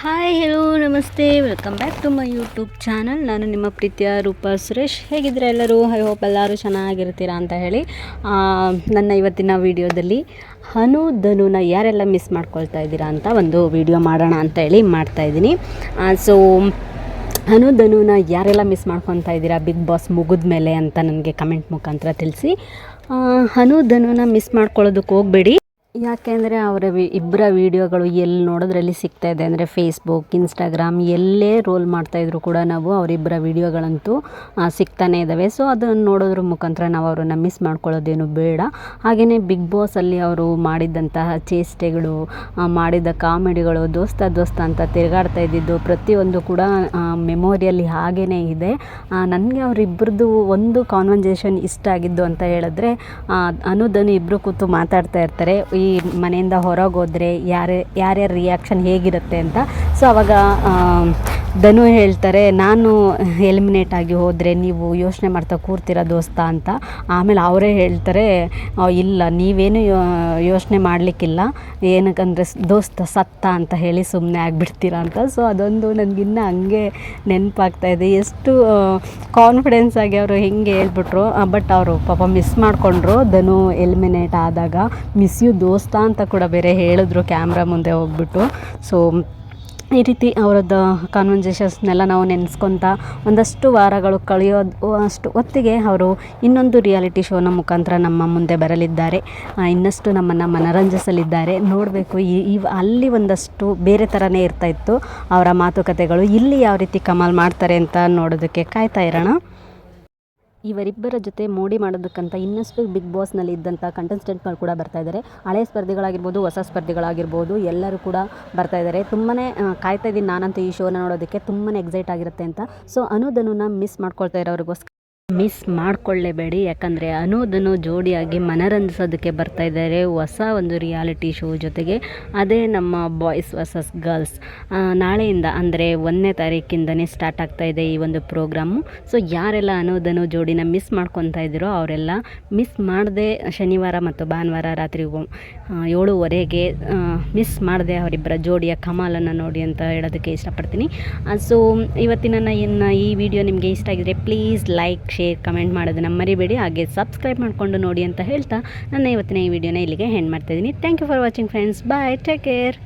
Hi hello ನಮಸ್ತೆ. Welcome back to my YouTube channel ನಾನು ನಿಮ್ಮ ಪ್ರೀತಿಯ ರೂಪಾ ಸುರೇಶ್. ಹೇಗಿದ್ದರೆ ಎಲ್ಲರೂ? ಐ ಹೋಪ್ ಎಲ್ಲರೂ ಚೆನ್ನಾಗಿರ್ತೀರಾ ಅಂತ ಹೇಳಿ. ನನ್ನ ಇವತ್ತಿನ ವಿಡಿಯೋದಲ್ಲಿ ಹನು ಧನುನ ಯಾರೆಲ್ಲ ಮಿಸ್ ಮಾಡ್ಕೊಳ್ತಾ ಇದ್ದೀರಾ ಅಂತ ಒಂದು ವಿಡಿಯೋ ಮಾಡೋಣ ಅಂತ ಹೇಳಿ ಮಾಡ್ತಾಯಿದ್ದೀನಿ ಸೊ ಹನು ಧನುನ ಯಾರೆಲ್ಲ ಮಿಸ್ ಮಾಡ್ಕೊತಾ ಇದ್ದೀರಾ? ಬಿಗ್ ಬಾಸ್ ಮುಗಿದ ಮೇಲೆ ಅಂತ ನನಗೆ ಕಮೆಂಟ್ ಮುಖಾಂತರ ತಿಳಿಸಿ. ಹನು ಧನುನ ಮಿಸ್ ಮಾಡ್ಕೊಳ್ಳೋದಕ್ಕೆ ಹೋಗಬೇಡಿ. ಯಾಕೆಂದರೆ ಅವರ ವಿ ಇಬ್ಬರ ವೀಡಿಯೋಗಳು ಎಲ್ಲಿ ನೋಡೋದ್ರಲ್ಲಿ ಸಿಗ್ತಾ ಇದೆ. ಅಂದರೆ ಫೇಸ್ಬುಕ್ ಇನ್ಸ್ಟಾಗ್ರಾಮ್ ಎಲ್ಲೇ ರೋಲ್ ಮಾಡ್ತಾಯಿದ್ರು ಕೂಡ ನಾವು ಅವರಿಬ್ಬರ ವೀಡಿಯೋಗಳಂತೂ ಸಿಗ್ತಾನೇ ಇದ್ದಾವೆ ಸೊ ಅದನ್ನು ನೋಡೋದ್ರ ಮುಖಾಂತರ ನಾವು ಅವರನ್ನು ಮಿಸ್ ಮಾಡ್ಕೊಳ್ಳೋದೇನು ಬೇಡ. ಹಾಗೆಯೇ ಬಿಗ್ ಬಾಸಲ್ಲಿ ಅವರು ಮಾಡಿದ್ದಂತಹ ಚೇಷ್ಟೆಗಳು ಮಾಡಿದ ಕಾಮಿಡಿಗಳು, ದೋಸ್ತ ದೋಸ್ತ ಅಂತ ತಿರುಗಾಡ್ತಾ ಇದ್ದಿದ್ದು ಪ್ರತಿಯೊಂದು ಕೂಡ ಮೆಮೋರಿಯಲ್ಲಿ ಹಾಗೇ ಇದೆ. ನನಗೆ ಅವರಿಬ್ಬರದ್ದು ಒಂದು ಕಾನ್ವರ್ಜೇಷನ್ ಇಷ್ಟ ಆಗಿದ್ದು ಅಂತ ಹೇಳಿದ್ರೆ ಅನುದನು ಇಬ್ಬರು ಕೂತು ಮಾತಾಡ್ತಾ ಇರ್ತಾರೆ. ಈ ಮನೆಯಿಂದ ಹೊರಗೆ ಹೋದರೆ ಯಾರು ಯಾರ್ಯಾರ ರಿಯಾಕ್ಷನ್ ಹೇಗಿರುತ್ತೆ ಅಂತ. ಸೊ ಅವಾಗ ಧನು ಹೇಳ್ತಾರೆ ನಾನು ಎಲಿಮಿನೇಟ್ ಆಗಿ ಹೋದರೆ ನೀವು ಯೋಚನೆ ಮಾಡ್ತಾ ಕೂರ್ತೀರ ದೋಸ್ತ? ಅಂತ. ಆಮೇಲೆ ಅವರೇ ಹೇಳ್ತಾರೆ "ಆ, ಇಲ್ಲ ನೀವೇನು ಯೋಚನೆ ಮಾಡಲಿಕ್ಕಿಲ್ಲ. ಏನಕ್ಕಂದರೆ ದೋಸ್ತ ಸತ್ತ ಅಂತ ಹೇಳಿ ಸುಮ್ಮನೆ ಆಗಿಬಿಡ್ತೀರ ಅಂತ. ಸೊ ಅದೊಂದು ನನಗಿನ್ನೂ ಹಂಗೆ ನೆನಪಾಗ್ತಾ ಇದೆ. ಎಷ್ಟು ಕಾನ್ಫಿಡೆನ್ಸ್ ಆಗಿ ಅವರು ಹೆಂಗೆ ಹೇಳ್ಬಿಟ್ರು ಬಟ್ ಅವರು ಪಾಪ ಮಿಸ್ ಮಾಡಿಕೊಂಡ್ರು. ಧನು ಎಲಿಮಿನೇಟ್ ಆದಾಗ ಮಿಸ್ ಯು ದೋಸ್ತ ಅಂತ ಕೂಡ ಬೇರೆ ಹೇಳಿದ್ರು ಕ್ಯಾಮ್ರಾ ಮುಂದೆ ಹೋಗ್ಬಿಟ್ಟು. ಸೊ ಈ ರೀತಿ ಅವರದ್ದು ಕಾನ್ವರ್ಜೇಷನ್ಸ್ನೆಲ್ಲ ನಾವು ನೆನೆಸ್ಕೊತಾ ಒಂದಷ್ಟು ವಾರಗಳು ಕಳೆಯೋದು, ಅಷ್ಟು ಹೊತ್ತಿಗೆ ಅವರು ಇನ್ನೊಂದು ರಿಯಾಲಿಟಿ ಶೋನ ಮುಖಾಂತರ ನಮ್ಮ ಮುಂದೆ ಬರಲಿದ್ದಾರೆ. ಇನ್ನಷ್ಟು ನಮ್ಮನ್ನು ಮನರಂಜಿಸಲಿದ್ದಾರೆ. ನೋಡಬೇಕು, ಈ ಅಲ್ಲಿ ಒಂದಷ್ಟು ಬೇರೆ ಥರನೇ ಇರ್ತಾ ಇತ್ತು. ಅವರ ಮಾತುಕತೆಗಳು ಇಲ್ಲಿ ಯಾವ ರೀತಿ ಕಮಾಲ್ ಮಾಡ್ತಾರೆ ಅಂತ ನೋಡೋದಕ್ಕೆ ಕಾಯ್ತಾ ಇರೋಣ. ಇವರಿಬ್ಬರ ಜೊತೆ ಮೋಡಿ ಮಾಡೋದಕ್ಕಂತ ಇನ್ನಷ್ಟು ಬಿಗ್ ಬಾಸ್ನಲ್ಲಿ ಇದ್ದಂಥ ಕಂಟೆಸ್ಟೆಂಟ್ಗಳು ಕೂಡ ಬರ್ತಾ ಇದ್ದಾರೆ ಹಳೆಯ ಸ್ಪರ್ಧಿಗಳಾಗಿರ್ಬೋದು, ಹೊಸ ಸ್ಪರ್ಧಿಗಳಾಗಿರ್ಬೋದು, ಎಲ್ಲರೂ ಕೂಡ ಬರ್ತಾ ಇದ್ದಾರೆ ತುಂಬಾ ಕಾಯ್ತಾ ಇದ್ದೀನಿ ನಾನಂತೂ ಈ ಶೋನ ನೋಡೋದಕ್ಕೆ. ತುಂಬಾ ಎಕ್ಸೈಟ್ ಆಗಿರುತ್ತೆ ಅಂತ. ಸೊ ಅನುದನ್ನು ಮಿಸ್ ಮಾಡ್ಕೊಳ್ತಾ ಇರೋರಿಗೋಸ್ಕರ ಮಿಸ್ ಮಾಡ್ಕೊಳ್ಳೇಬೇಡಿ. ಯಾಕಂದರೆ ಅನುದನು ಜೋಡಿಯಾಗಿ ಮನರಂಜಿಸೋದಕ್ಕೆ ಬರ್ತಾ ಇದ್ದಾರೆ. ಹೊಸ ಒಂದು ರಿಯಾಲಿಟಿ ಶೋ ಜೊತೆಗೆ ಅದೇ ನಮ್ಮ ಬಾಯ್ಸ್ ವರ್ಸಸ್ ಗರ್ಲ್ಸ್ ನಾಳೆಯಿಂದ ಅಂದರೆ ಒಂದನೇ ತಾರೀಕಿಂದನೇ ಸ್ಟಾರ್ಟ್ ಆಗ್ತಾ ಇದೆ ಈ ಒಂದು ಪ್ರೋಗ್ರಾಮು ಸೊ ಯಾರೆಲ್ಲ ಅನುದನು ಜೋಡಿನ ಮಿಸ್ ಮಾಡ್ಕೊತಾ ಇದ್ದೀರೋ ಅವರೆಲ್ಲ ಮಿಸ್ ಮಾಡದೆ ಶನಿವಾರ ಮತ್ತು ಭಾನುವಾರ ರಾತ್ರಿ ಏಳುವರೆಗೆ ಮಿಸ್ ಮಾಡದೆ ಅವರಿಬ್ಬರ ಜೋಡಿಯ ಕಮಾಲನ್ನು ನೋಡಿ ಅಂತ ಹೇಳೋದಕ್ಕೆ ಇಷ್ಟಪಡ್ತೀನಿ. ಸೊ ಇವತ್ತಿನ ಇನ್ನು ಈ ವಿಡಿಯೋ ನಿಮಗೆ ಇಷ್ಟ ಆಗಿದ್ರೆ ಪ್ಲೀಸ್ ಲೈಕ್ ಶೇರ್ ಕಮೆಂಟ್ ಮಾಡೋದನ್ನು ಮರಿಬೇಡಿ. ಹಾಗೆ ಸಬ್ಸ್ಕ್ರೈಬ್ ಮಾಡಿಕೊಂಡು ನೋಡಿ ಅಂತ ಹೇಳ್ತಾ ನನ್ನ ಇವತ್ತಿನ ಈ ವಿಡಿಯೋನ ಇಲ್ಲಿಗೆ ಹೆಂಡ್ ಮಾಡ್ತಾಯಿದ್ದೀನಿ thank you for watching friends bye take care